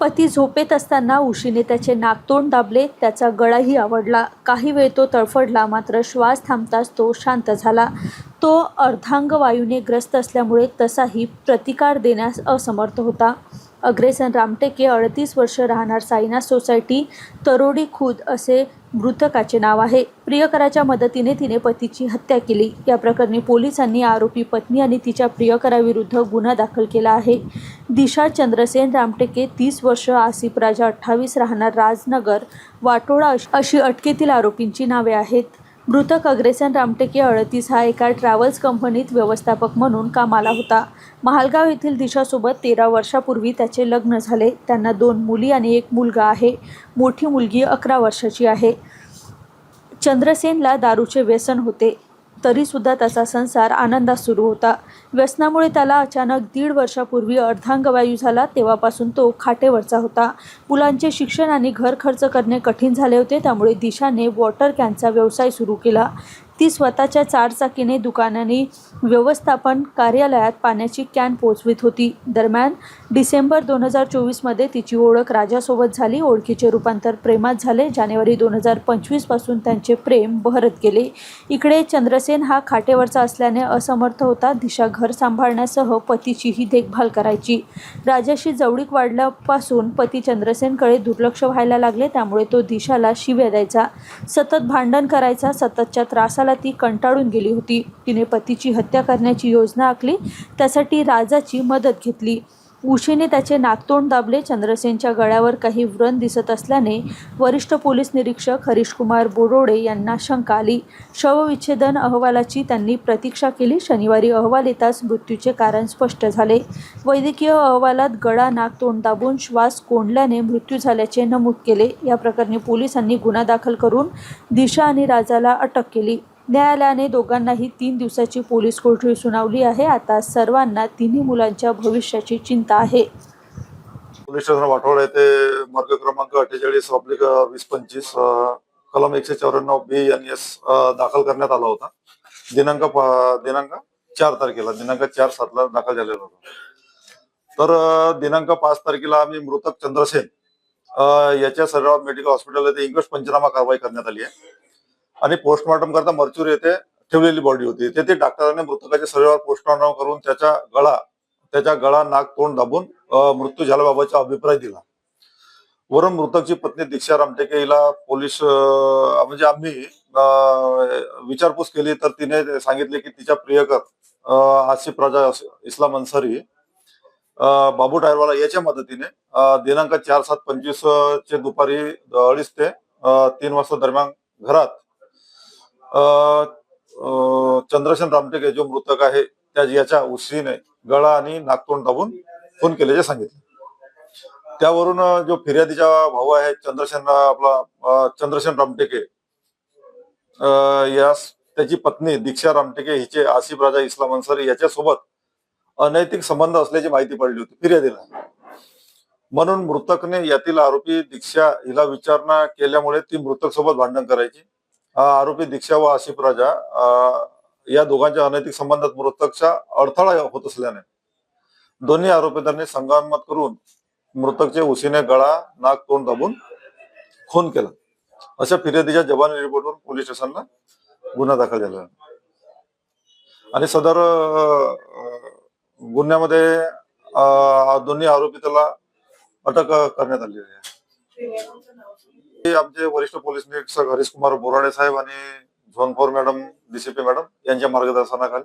पती झोपेत असताना उशीने त्याचे नाकतोंड दाबले त्याचा गळाही आवडला. काही वेळ तो तडफडला मात्र श्वास थांबताच तो शांत झाला. तो अर्धांगवायूने ग्रस्त असल्यामुळे तसाही प्रतिकार देण्यास असमर्थ होता. अग्रेसन. रामटेके अडतीस वर्ष राहणार साईनाथ सोसायटी तरोडी खुद असे मृतकाचे नाव आहे. प्रियकराच्या मदतीने तिने पतीची हत्या केली. या प्रकरणी पोलिसांनी आरोपी पत्नी आणि तिच्या प्रियकराविरुद्ध गुन्हा दाखल केला आहे. दिशा चंद्रसेन रामटेके तीस वर्ष आसिफ राजा अठ्ठावीस राहणार राजनगर वाटोळा अश- अशी अटकेतील आरोपींची नावे आहेत. मृतक अग्रेसन रामटेके अडतीस हा एका ट्रॅव्हल्स कंपनीत व्यवस्थापक म्हणून कामाला होता. महालगाव येथील दिशासोबत तेरा वर्षापूर्वी त्याचे लग्न झाले. त्यांना दोन मुली आणि एक मुलगा आहे. मोठी मुलगी अकरा वर्षाची आहे. चंद्रसेनला दारूचे व्यसन होते. तरीसुद्धा त्याचा संसार आनंदात सुरू होता. व्यसनामुळे त्याला अचानक दीड वर्षापूर्वी अर्धांगवायू झाला. तेव्हापासून तो खाटेवरचा होता. मुलांचे शिक्षण आणि घर खर्च करणे कठीण झाले होते. त्यामुळे दिशाने वॉटर कॅनचा व्यवसाय सुरू केला. ती स्वतःच्या चारचाकीने दुकानाने व्यवस्थापन कार्यालयात पाण्याची कॅन पोचवित होती. दरम्यान डिसेंबर दोन हजार चोवीसमध्ये तिची ओळख राजासोबत झाली. ओळखीचे रूपांतर प्रेमात झाले. जानेवारी दोन हजार पंचवीसपासून त्यांचे प्रेम बहरत गेले. इकडे चंद्रसेन हा खाटेवरचा असल्याने असमर्थ होता. दिशा घर सांभाळण्यासह पतीचीही देखभाल करायची. राजाशी जवळीक वाढल्यापासून पती चंद्रसेनकडे दुर्लक्ष व्हायला लागले. त्यामुळे तो दिशाला शिव्या द्यायचा सतत भांडण करायचा सततच्या त्रासाला ती कंटाळून गेली होती. तिने पतीची हत्या करण्याची योजना आखली. त्यासाठी राजाची मदत घेतली. उशीने त्याचे नाकतोंड दाबले. चंद्रसेनच्या गळ्यावर काही व्रण दिसत असल्याने वरिष्ठ पोलीस निरीक्षक हरीशकुमार बोरोडे यांना शंका आली. शवविच्छेदन अहवालाची त्यांनी प्रतीक्षा केली. शनिवारी अहवाल येताच मृत्यूचे कारण स्पष्ट झाले. वैद्यकीय अहवालात गळा नाकतोंड दाबून श्वास कोंडल्याने मृत्यू झाल्याचे नमूद केले. या प्रकरणी पोलिसांनी गुन्हा दाखल करून दिशा आणि राजाला अटक केली. न्यायालयाने दोघांनाही तीन दिवसाची पोलीस कोठडी सुनावली आहे. आता सर्वांना तिन्ही मुलांच्या भविष्याची चिंता आहे. पोलीस स्टेशन वाठोड येथे मार्ग क्रमांक अठ्ठेचाळीस ऑब्लिक वीस पंचवीस कलम एकशे चौऱ्याण्णव बी एन एस दाखल करण्यात आला होता. दिनांक दिनांक चार तारखेला दिनांक चार सातला दाखल झालेला होता. तर दिनांक पाच तारखेला आम्ही मृतक चंद्रसेन याच्या शरीरावर मेडिकल हॉस्पिटल येथे इंग्लिश पंचनामा कारवाई करण्यात आली आहे. आणि पोस्टमॉर्टम करता मर्च्युर येथे ठेवलेली बॉडी होती. तेथे डॉक्टरांनी मृतकाच्या शरीरावर पोस्टमॉर्टम करून त्याच्या गळा त्याच्या गळा नाक तोंड दाबून मृत्यू झाल्याबाबतचा अभिप्राय दिला. वरून मृतकची पत्नी दीक्षा रामटेके हिला पोलीस म्हणजे आम्ही विचारपूस केली तर तिने सांगितले की तिच्या प्रियकर आसिफ राजा इस्लाम अन्सारी बाबू टायरवाला याच्या मदतीने दिनांक चार सात पंचवीस चे दुपारी अडीच ते तीन वाजता दरम्यान घरात अं, अं, चंद्रसेन रामटेके जो मृतक आहे त्या याच्या उशीने गळा आणि नागतोंड दाबून खून केल्याचे सांगितले. त्यावरून जो फिर्यादीचा भाऊ आहे चंद्रसेन आपला अं, चंद्रसेन रामटेके अं, यास त्याची पत्नी दीक्षा रामटेके हिचे आसिफ राजा इस्लाम अन्सारी याच्यासोबत अनैतिक संबंध असल्याची माहिती पडली होती फिर्यादीला. म्हणून मृतकने यातील आरोपी दीक्षा हिला विचारणा केल्यामुळे ती मृतक सोबत भांडण करायची. आरोपी दीक्षा व आशिफ राजा अं, या दोघांच्या अनैतिक संबंधात मृतकचा अडथळा होत असल्याने दोन्ही आरोपींनी संगनमत करून मृतकचे उशीने गळा नाक तोंड दाबून खून केला. अशा फिर्यादीच्या जबानी रिपोर्टवर पोलीस स्टेशनला गुन्हा दाखल झाला आणि सदर गुन्ह्यामध्ये दोन्ही आरोपी त्याला अटक करण्यात आली आहे. आमचे वरिष्ठ पोलीस निरीक्षक हरीश कुमार बोराडे साहेब आणि zone four madam DCP madam यांच्या मार्गदर्शनाखाली.